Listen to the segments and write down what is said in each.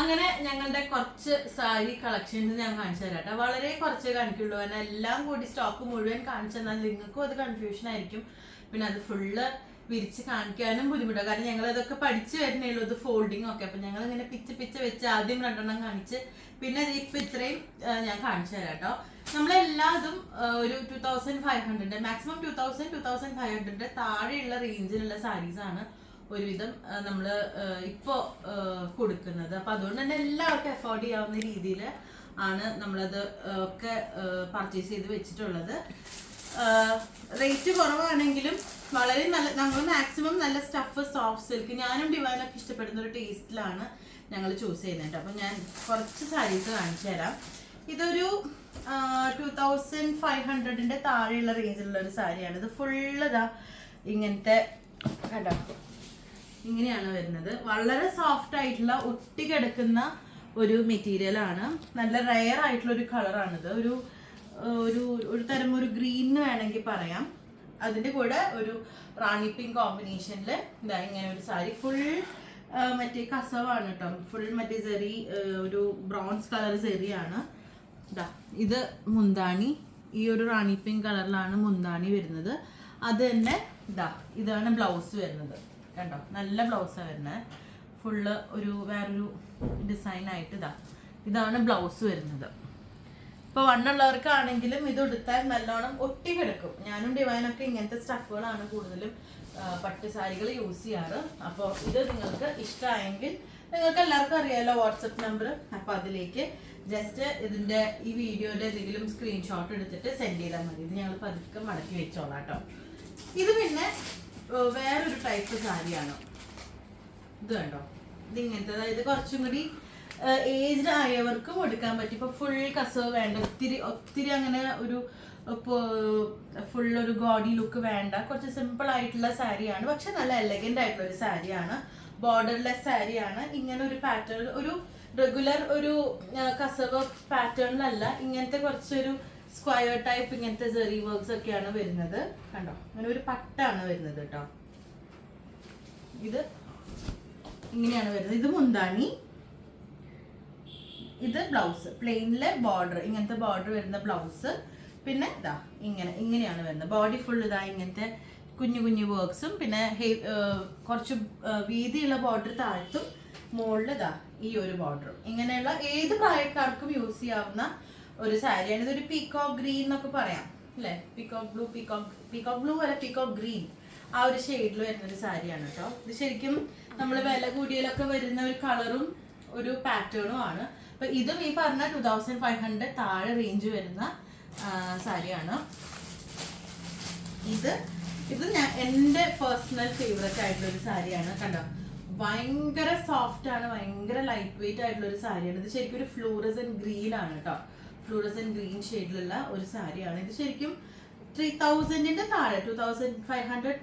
അങ്ങനെ ഞങ്ങളുടെ കുറച്ച് സാരി കളക്ഷൻസ് ഞാൻ കാണിച്ചു തരാം കേട്ടോ. വളരെ കുറച്ച് കാണിക്കുള്ളൂ കാരണം എല്ലാം കൂടി സ്റ്റോക്ക് മുഴുവൻ കാണിച്ചു തന്നാൽ നിങ്ങൾക്കും അത് കൺഫ്യൂഷൻ ആയിരിക്കും. പിന്നെ അത് ഫുള്ള് വിരിച്ച് കാണിക്കാനും ബുദ്ധിമുട്ടാണ് കാരണം ഞങ്ങൾ അതൊക്കെ പഠിച്ചു വരുന്നേ ഉള്ളൂ ഇത് ഫോൾഡിങ് ഒക്കെ. അപ്പൊ ഞങ്ങൾ ഇങ്ങനെ പിച്ച് പിച്ച് വെച്ച് ആദ്യം രണ്ടെണ്ണം കാണിച്ച് പിന്നെ ഇത് ഇപ്പൊ ഇത്രയും ഞാൻ കാണിച്ചു തരാം കേട്ടോ. നമ്മളെല്ലാതും ഒരു two thousand five hundred maximum two thousand two thousand five hundred താഴെയുള്ള റേഞ്ചിലുള്ള സാരീസ് ആണ്. ഒരുവിധം നമ്മൾ ഇപ്പോൾ കൊടുക്കുന്നത്. അപ്പോൾ അതുകൊണ്ട് തന്നെ എല്ലാവർക്കും അഫോർഡ് ചെയ്യാവുന്ന രീതിയിൽ ആണ് നമ്മളത് ഒക്കെ പർച്ചേസ് ചെയ്ത് വെച്ചിട്ടുള്ളത്. റേറ്റ് കുറവാണെങ്കിലും വളരെ നല്ല നമ്മൾ മാക്സിമം നല്ല സ്റ്റഫ് സോഫ്റ്റ് സിൽക്ക് ഞാനും ഡിവൈനൊക്കെ ഇഷ്ടപ്പെടുന്ന ഒരു ടേസ്റ്റിലാണ് ഞങ്ങൾ ചൂസ് ചെയ്യുന്നത്. അപ്പം ഞാൻ കുറച്ച് സാരീസ് കാണിച്ചു തരാം. ഇതൊരു ടു തൗസൻഡ് ഫൈവ് ഹൺഡ്രഡിന്റെ താഴെയുള്ള റേഞ്ചിലുള്ള ഒരു സാരിയാണ്. ഇത് ഫുള്ള് ഇതാ ഇങ്ങനത്തെ കണ്ടോ? ഇങ്ങനെയാണ് വരുന്നത്. വളരെ സോഫ്റ്റ് ആയിട്ടുള്ള ഒട്ടി കിടക്കുന്ന ഒരു മെറ്റീരിയൽ ആണ്. നല്ല റയർ ആയിട്ടുള്ള ഒരു കളറാണിത് ഒരു ഒരു ഒരു തരം ഒരു ഗ്രീൻ വേണമെങ്കിൽ പറയാം. അതിന്റെ കൂടെ ഒരു റാണി പിങ്ക് കോമ്പിനേഷനിൽ ഇതാ ഇങ്ങനെ ഒരു സാരി. ഫുൾ മറ്റേ കസവാണ് കേട്ടോ ഫുൾ മറ്റേ ചെറി ഒരു ബ്രൗൺസ് കളർ ചെറിയാണ് ഇതാ ഇത് മുന്താണി. ഈ ഒരു റാണി പിങ്ക് കളറിലാണ് മുന്താണി വരുന്നത്. അത് തന്നെ ഇതാ ഇതാണ് ബ്ലൗസ് വരുന്നത്. കണ്ടോ? നല്ല ബ്ലൗസാണ് വരുന്നത് ഫുള്ള് ഒരു വേറൊരു ഡിസൈനായിട്ട് ഇതാ. ഇതാണ് ബ്ലൗസ് വരുന്നത്. ഇപ്പൊ വണ്ണുള്ളവർക്കാണെങ്കിലും ഇത് ഉടുത്താൽ നല്ലോണം ഒട്ടി കിടക്കും. ഞാനും ഡിവൈനൊക്കെ ഇങ്ങനത്തെ സ്റ്റഫുകളാണ് കൂടുതലും പട്ട് സാരികൾ യൂസ് ചെയ്യാറ്. അപ്പോൾ ഇത് നിങ്ങൾക്ക് ഇഷ്ടമായെങ്കിൽ നിങ്ങൾക്ക് എല്ലാവർക്കും അറിയാമല്ലോ വാട്സപ്പ് നമ്പർ അപ്പോൾ അതിലേക്ക് ജസ്റ്റ് ഇതിന്റെ ഈ വീഡിയോയുടെ എന്തെങ്കിലും സ്ക്രീൻഷോട്ട് എടുത്തിട്ട് സെൻഡ് ചെയ്താൽ മതി. ഇത് ഞങ്ങൾ പതുക്കെ മടക്കി വെച്ചോളാം കേട്ടോ. ഇത് പിന്നെ വേറൊരു ടൈപ്പ് സാരിയാണ്? ഇത് കണ്ടോ? ഇതിങ്ങനത്തെ അതായത് കുറച്ചും കൂടി ഏജ്ഡ് ആയവർക്കും എടുക്കാൻ പറ്റും. ഇപ്പൊ ഫുൾ കസവ് വേണ്ട ഒത്തിരി ഒത്തിരി അങ്ങനെ ഒരു ഫുൾ ഒരു ബോഡി ലുക്ക് വേണ്ട. കുറച്ച് സിമ്പിൾ ആയിട്ടുള്ള സാരിയാണ്. പക്ഷെ നല്ല എലഗന്റ് ആയിട്ടുള്ള ഒരു സാരിയാണ്. ബോർഡർലെസ് സാരിയാണ്. ഇങ്ങനെ ഒരു പാറ്റേൺ ഒരു റെഗുലർ ഒരു കസവ് പാറ്റേണിലല്ല ഇങ്ങനത്തെ കുറച്ചൊരു സ്ക്വയർ ടൈപ്പ് ഇങ്ങനത്തെ ജെറി വർക്ക്സ് ഒക്കെയാണ് വരുന്നത്. കണ്ടോ? അങ്ങനെ ഒരു പട്ടാണ് വരുന്നത് കേട്ടോ. ഇത് ഇങ്ങനെയാണ് വരുന്നത്. ഇത് മുന്താണി. ഇത് ബ്ലൗസ് പ്ലെയിനിലെ ബോർഡർ ഇങ്ങനത്തെ ബോർഡർ വരുന്ന ബ്ലൗസ് പിന്നെ ഇതാ ഇങ്ങനെ ഇങ്ങനെയാണ് വരുന്നത്. ബോഡി ഫുൾ ഇതാ ഇങ്ങനത്തെ കുഞ്ഞു കുഞ്ഞു വർക്ക്സും പിന്നെ കുറച്ച് വീതിയുള്ള ബോർഡർ താഴ്ത്തും മുകളിൽ ഇതാ ഈ ഒരു ബോർഡറും ഇങ്ങനെയുള്ള ഏത് പ്രായക്കാർക്കും യൂസ് ചെയ്യാവുന്ന ഒരു സാരിയാണ് ഇതൊരു പീകോക്ക് ഗ്രീൻ എന്നൊക്കെ പറയാം അല്ലേ? Peacock blue peacock peacock blue അല്ല പീകോക്ക് ഗ്രീൻ ആ ഒരു ഷെയ്ഡിൽ വരുന്ന ഒരു സാരിയാണ് കേട്ടോ ഇത് ശരിക്കും നമ്മൾ വില കൂടിയലൊക്കെ വരുന്ന ഒരു കളറും ഒരു പാറ്റേണും ആണ്. അപ്പൊ ഇതും ഈ പറഞ്ഞ ടു തൗസൻഡ് ഫൈവ് ഹൺഡ്രഡ് താഴെ റേഞ്ച് വരുന്ന സാരിയാണ്. ഇത് ഇത് ഞാൻ എന്റെ പേഴ്സണൽ ഫേവറേറ്റ് ആയിട്ടുള്ള ഒരു സാരിയാണ്. കണ്ടോ? ഭയങ്കര സോഫ്റ്റ് ആണ് ഭയങ്കര ലൈറ്റ് വെയിറ്റ് ആയിട്ടുള്ള ഒരു സാരിയാണ്. ഇത് ശരിക്കും ഒരു ഫ്ലൂറസൻ ഗ്രീൻ ആണ് കേട്ടോ ഫ്ലൂറസൻ ഗ്രീൻ ഷെയ്ഡിലുള്ള ഒരു സാരിയാണ്. ഇത് ശരിക്കും ത്രീ തൗസൻഡിന്റെ താഴെ two thousand five hundred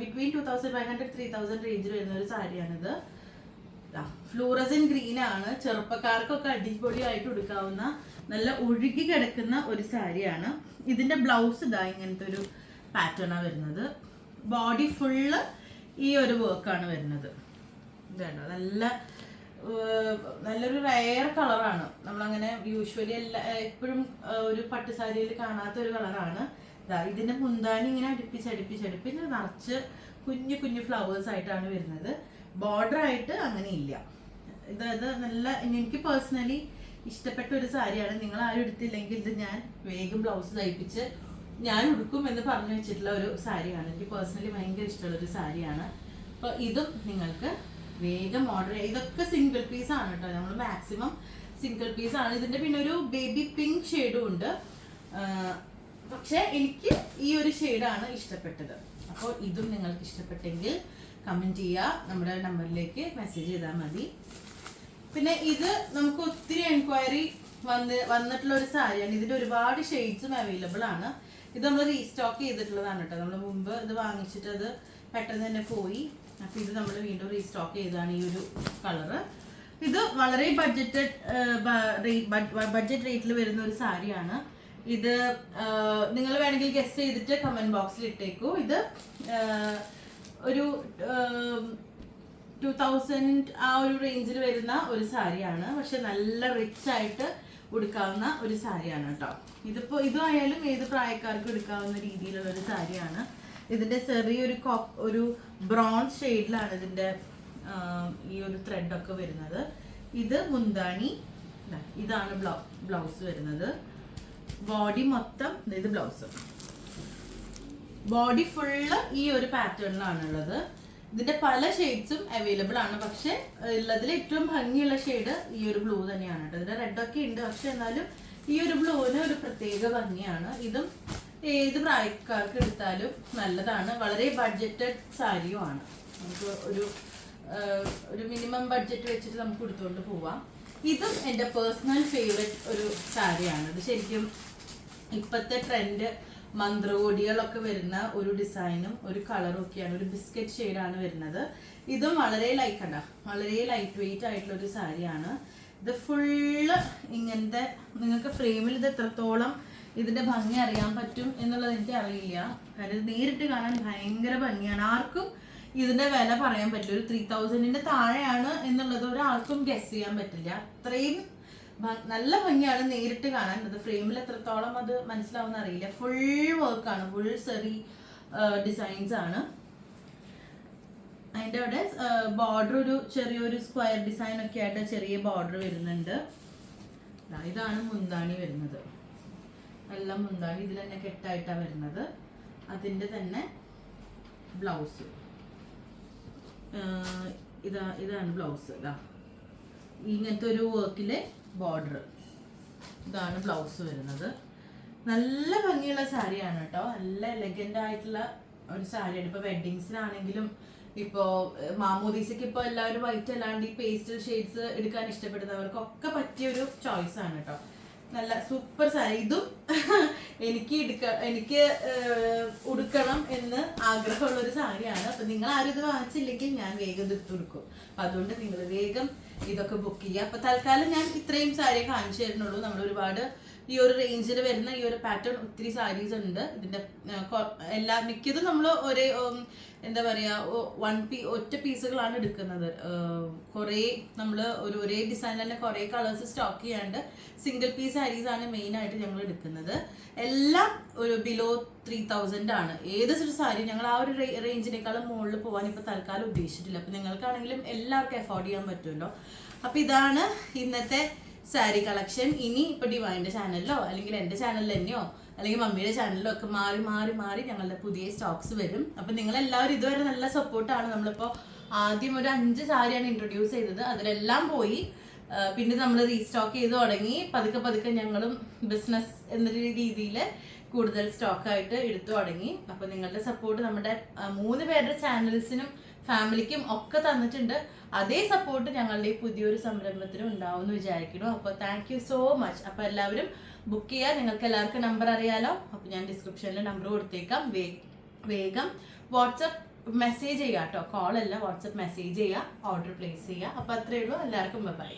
between two thousand five hundred three thousand റേഞ്ചിൽ വരുന്ന ഒരു സാരിയാണിത്. ഫ്ലൂറസൻ ഗ്രീൻ ആണ്. ചെറുപ്പക്കാർക്കൊക്കെ അടിപൊളിയായിട്ട് എടുക്കാവുന്ന നല്ല ഒഴുകി കിടക്കുന്ന ഒരു സാരിയാണ്. ഇതിന്റെ ബ്ലൗസ് ഇതാ ഇങ്ങനത്തെ ഒരു പാറ്റേണാണ് വരുന്നത്. ബോഡി ഫുള്ള് ഈ ഒരു വർക്കാണ് വരുന്നത്. ഇതുണ്ടോ നല്ല നല്ലൊരു റയർ കളറാണ് നമ്മളങ്ങനെ യൂഷ്വലി എല്ലാ എപ്പോഴും ഒരു പട്ട് സാരിയിൽ കാണാത്ത ഒരു കളറാണ് ഇതാ ഇതിന്റെ മുന്താനി ഇങ്ങനെ അടുപ്പിച്ച് അടുപ്പിച്ച് അടുപ്പിച്ച് നിറച്ച് കുഞ്ഞു കുഞ്ഞു ഫ്ലവേഴ്സ് ആയിട്ടാണ് വരുന്നത്. ബോർഡർ ആയിട്ട് അങ്ങനെ ഇല്ല ഇതായത് ഇത് നല്ല എനിക്ക് പേഴ്സണലി ഇഷ്ടപ്പെട്ട ഒരു സാരിയാണ്. നിങ്ങൾ ആരും എടുത്തില്ലെങ്കിൽ ഇത് ഞാൻ വേഗം ബ്ലൗസ് തയ്പ്പിച്ച് ഞാൻ ഉടുക്കും എന്ന് പറഞ്ഞു വെച്ചിട്ടുള്ള ഒരു സാരിയാണ്. എനിക്ക് പേഴ്സണലി ഭയങ്കര ഇഷ്ടമുള്ള ഒരു സാരിയാണ്. അപ്പോൾ ഇതും നിങ്ങൾക്ക് വേഗം ഓർഡർ ചെയ്യാം. ഇതൊക്കെ സിംഗിൾ പീസ് ആണ് കേട്ടോ. നമ്മൾ മാക്സിമം സിംഗിൾ പീസ് ആണ്. ഇതിന്റെ പിന്നെ ഒരു ബേബി പിങ്ക് ഷെയ്ഡും ഉണ്ട്. പക്ഷെ എനിക്ക് ഈ ഒരു ഷെയ്ഡാണ് ഇഷ്ടപ്പെട്ടത്. അപ്പോൾ ഇതും നിങ്ങൾക്ക് ഇഷ്ടപ്പെട്ടെങ്കിൽ കമന്റ് ചെയ്യുക നമ്മുടെ നമ്പറിലേക്ക് മെസ്സേജ് ചെയ്താൽ മതി. പിന്നെ ഇത് നമുക്ക് ഒത്തിരി എൻക്വയറി വന്ന് വന്നിട്ടുള്ള ഒരു സാരിയാണ്. ഇതിന്റെ ഒരുപാട് ഷെയ്ഡ്സും അവൈലബിൾ ആണ്. ഇത് നമ്മൾ റീസ്റ്റോക്ക് ചെയ്തിട്ടുള്ളതാണ് കേട്ടോ. നമ്മൾ മുമ്പ് ഇത് വാങ്ങിച്ചിട്ട് അത് പെട്ടെന്ന് തന്നെ പോയി. അപ്പൊ ഇത് നമ്മൾ വീണ്ടും റീസ്റ്റോക്ക് ചെയ്താണ് ഈ ഒരു കളറ് ഇത് വളരെ ബഡ്ജറ്റഡ് ബഡ്ജറ്റ് റേറ്റിൽ വരുന്ന ഒരു സാരിയാണ്. ഇത് നിങ്ങൾ വേണമെങ്കിൽ ഗസ്റ്റ് ചെയ്തിട്ട് കമന്റ് ബോക്സിൽ ഇട്ടേക്കൂ. ഇത് ഒരു ടു തൗസൻഡ് ആ ഒരു റേഞ്ചിൽ വരുന്ന ഒരു സാരിയാണ്. പക്ഷെ നല്ല റിച്ച് ആയിട്ട് ഉടുക്കാവുന്ന ഒരു സാരിയാണ് കേട്ടോ. ഇതിപ്പോ ഇതായാലും ഏത് പ്രായക്കാർക്കും എടുക്കാവുന്ന രീതിയിലുള്ള ഒരു സാരിയാണ്. ഇതിന്റെ ചെറിയൊരു ഒരു ബ്രോൺസ് ഷെയ്ഡിലാണ് ഇതിന്റെ ഈ ഒരു ത്രെഡ് ഒക്കെ വരുന്നത്. ഇത് മുന്താണി. ഇതാണ് ബ്ലൗ ബ്ലൗസ് വരുന്നത്. ബോഡി മൊത്തം ഇത് ബ്ലൗസ്. ബോഡി ഫുള്ള് ഈ ഒരു പാറ്റേണിലാണ് ഉള്ളത് ഇതിന്റെ പല ഷെയ്ഡ്സും അവൈലബിൾ ആണ്. പക്ഷെ ഉള്ളതിൽ ഏറ്റവും ഭംഗിയുള്ള ഷെയ്ഡ് ഈ ഒരു ബ്ലൂ തന്നെയാണ് കേട്ടോ. ഇതിന്റെ റെഡ് ഒക്കെ ഉണ്ട്. പക്ഷെ എന്നാലും ഈ ഒരു ബ്ലൂവിന് ഒരു പ്രത്യേക ഭംഗിയാണ്. ഇതും ഏത് പ്രായക്കാർക്ക് എടുത്താലും നല്ലതാണ്. വളരെ ബഡ്ജറ്റഡ് സാരിയുമാണ് നമുക്ക് ഒരു ഒരു മിനിമം ബഡ്ജറ്റ് വെച്ചിട്ട് നമുക്ക് എടുത്തുകൊണ്ട് പോവാം. ഇതും എന്റെ പേഴ്സണൽ ഫേവററ്റ് ഒരു സാരിയാണ്. ഇത് ശരിക്കും ഇപ്പോഴത്തെ ട്രെൻഡ് മന്ത്രകോടികളൊക്കെ വരുന്ന ഒരു ഡിസൈനും ഒരു കളറും ഒക്കെയാണ്. ഒരു ബിസ്ക്കറ്റ് ഷെയ്ഡാണ് വരുന്നത്. ഇതും വളരെ ലൈറ്റ് അല്ല വളരെ ലൈറ്റ് വെയിറ്റ് ആയിട്ടുള്ള ഒരു സാരിയാണ്. ഇത് ഫുള്ള് ഇങ്ങനത്തെ നിങ്ങൾക്ക് ഫ്രെയിമിൽ ഇത് എത്രത്തോളം ഇതിന്റെ ഭംഗി അറിയാൻ പറ്റും എന്നുള്ളത് എനിക്ക് അറിയില്ല. കാരണം നേരിട്ട് കാണാൻ ഭയങ്കര ഭംഗിയാണ്. ആർക്കും ഇതിന്റെ വില പറയാൻ പറ്റില്ല. ഒരു ത്രീ തൗസൻഡിന്റെ താഴെയാണ് എന്നുള്ളത് ഒരാൾക്കും ഗസ് ചെയ്യാൻ പറ്റില്ല. അത്രയും നല്ല ഭംഗിയാണ് നേരിട്ട് കാണാൻ. അത് ഫ്രെയിമിൽ എത്രത്തോളം അത് മനസ്സിലാവുന്ന അറിയില്ല. ഫുൾ വർക്കാണ് ഫുൾ സെറി ഡിസൈൻസ് ആണ്. അതിന്റെ അവിടെ ബോർഡർ ഒരു ചെറിയൊരു സ്ക്വയർ ഡിസൈൻ ഒക്കെ ആയിട്ട് ചെറിയ ബോർഡർ വരുന്നുണ്ട്. ഇതാണ് മുന്താണി വരുന്നത്. നല്ല മുന്താണി ഇതിൽ തന്നെ കെട്ടായിട്ടാണ് വരുന്നത്. അതിന്റെ തന്നെ ബ്ലൗസ് ഇതാ ഇതാണ് ബ്ലൗസ് ഇതാ. ഇങ്ങനത്തെ ഒരു വർക്കിലെ ബോർഡർ ഇതാണ് ബ്ലൗസ് വരുന്നത്. നല്ല ഭംഗിയുള്ള സാരിയാണ് കേട്ടോ നല്ല എലഗന്റ് ആയിട്ടുള്ള ഒരു സാരിയാണ്. ഇപ്പോൾ വെഡ്ഡിങ്സിനാണെങ്കിലും ഇപ്പോൾ മാമോദീസയ്ക്ക് ഇപ്പോൾ എല്ലാവരും വൈറ്റ് അല്ലാണ്ട് ഈ പേസ്റ്റൽ ഷെയ്ഡ്സ് എടുക്കാൻ ഇഷ്ടപ്പെടുന്നവർക്കൊക്കെ പറ്റിയ ഒരു ചോയ്സ് ആണ് കേട്ടോ നല്ല സൂപ്പർ സാരി. ഇതും എനിക്ക് എടുക്ക എനിക്ക് ഉടുക്കണം എന്ന് ആഗ്രഹമുള്ള ഒരു സാരിയാണ്. അപ്പൊ നിങ്ങൾ ആരും ഇത് വാങ്ങിച്ചില്ലെങ്കിൽ ഞാൻ വേഗം എടുത്ത് കൊടുക്കും അപ്പൊ അതുകൊണ്ട് നിങ്ങൾ വേഗം ഇതൊക്കെ ബുക്ക് ചെയ്യുക. അപ്പൊ തൽക്കാലം ഞാൻ ഇത്രയും സാരി കാണിച്ചു തരുന്നുള്ളൂ. നമ്മൾ ഒരുപാട് ഈ ഒരു റേഞ്ചിൽ വരുന്ന ഈ ഒരു പാറ്റേൺ ഒത്തിരി സാരീസ് ഉണ്ട്. ഇതിന്റെ എല്ലാ മിക്കതും നമ്മൾ ഒരേ എന്താ പറയാ വൺ പീ ഒറ്റ പീസുകളാണ് എടുക്കുന്നത്. കുറേ നമ്മൾ ഒരു ഒരേ ഡിസൈൻ തന്നെ കുറേ കളേഴ്സ് സ്റ്റോക്ക് ചെയ്യാണ്ട് സിംഗിൾ പീസ് സാരീസ് ആണ് മെയിൻ ആയിട്ട് ഞങ്ങൾ എടുക്കുന്നത്. എല്ലാം ഒരു ബിലോ ത്രീ തൗസൻഡ് ആണ്. ഏത് സാരി ഞങ്ങൾ ആ ഒരു റേഞ്ചിനേക്കാളും മുകളിൽ പോകാൻ ഇപ്പൊ തൽക്കാലം ഉദ്ദേശിച്ചിട്ടില്ല. അപ്പൊ നിങ്ങൾക്കാണെങ്കിലും എല്ലാവർക്കും അഫോർഡ് ചെയ്യാൻ പറ്റുമല്ലോ. അപ്പൊ ഇതാണ് ഇന്നത്തെ സാരി കളക്ഷൻ ഇനി ഇപ്പൊ ഡിവൈന്റെ ചാനലിലോ അല്ലെങ്കിൽ എന്റെ ചാനലിൽ തന്നെയോ അല്ലെങ്കിൽ മമ്മിയുടെ ചാനലിലോ ഒക്കെ മാറി മാറി മാറി ഞങ്ങളുടെ പുതിയ സ്റ്റോക്സ് വരും. അപ്പൊ നിങ്ങൾ എല്ലാവരും ഇതുവരെ നല്ല സപ്പോർട്ടാണ്. നമ്മളിപ്പോ ആദ്യം ഒരു അഞ്ച് സാരിയാണ് ഇൻട്രൊഡ്യൂസ് ചെയ്തത്. അതിലെല്ലാം പോയി. പിന്നെ നമ്മൾ റീസ്റ്റോക്ക് ചെയ്ത് തുടങ്ങി. പതുക്കെ പതുക്കെ ഞങ്ങളും ബിസിനസ് എന്നൊരു രീതിയിൽ കൂടുതൽ സ്റ്റോക്കായിട്ട് എടുത്തു തുടങ്ങി. അപ്പൊ നിങ്ങളുടെ സപ്പോർട്ട് നമ്മുടെ മൂന്ന് പേരുടെ ചാനൽസിനും ഫാമിലിക്കും ഒക്കെ തന്നിട്ടുണ്ട്. അതേ സപ്പോർട്ട് ഞങ്ങളുടെ ഈ പുതിയൊരു സംരംഭത്തിനും ഉണ്ടാവും എന്ന് വിചാരിക്കുന്നു. അപ്പോൾ താങ്ക് യു സോ മച്ച് അപ്പോൾ എല്ലാവരും ബുക്ക് ചെയ്യുക നിങ്ങൾക്ക് എല്ലാവർക്കും നമ്പർ അറിയാലോ. അപ്പോൾ ഞാൻ ഡിസ്ക്രിപ്ഷനിൽ നമ്പർ കൊടുത്തേക്കാം. വേഗം വാട്സപ്പ് മെസ്സേജ് ചെയ്യുക കേട്ടോ കോൾ അല്ല വാട്സപ്പ് മെസ്സേജ് ചെയ്യുക ഓർഡർ പ്ലേസ് ചെയ്യുക അപ്പോൾ അത്രയേ ഉള്ളൂ. എല്ലാവർക്കും ബൈ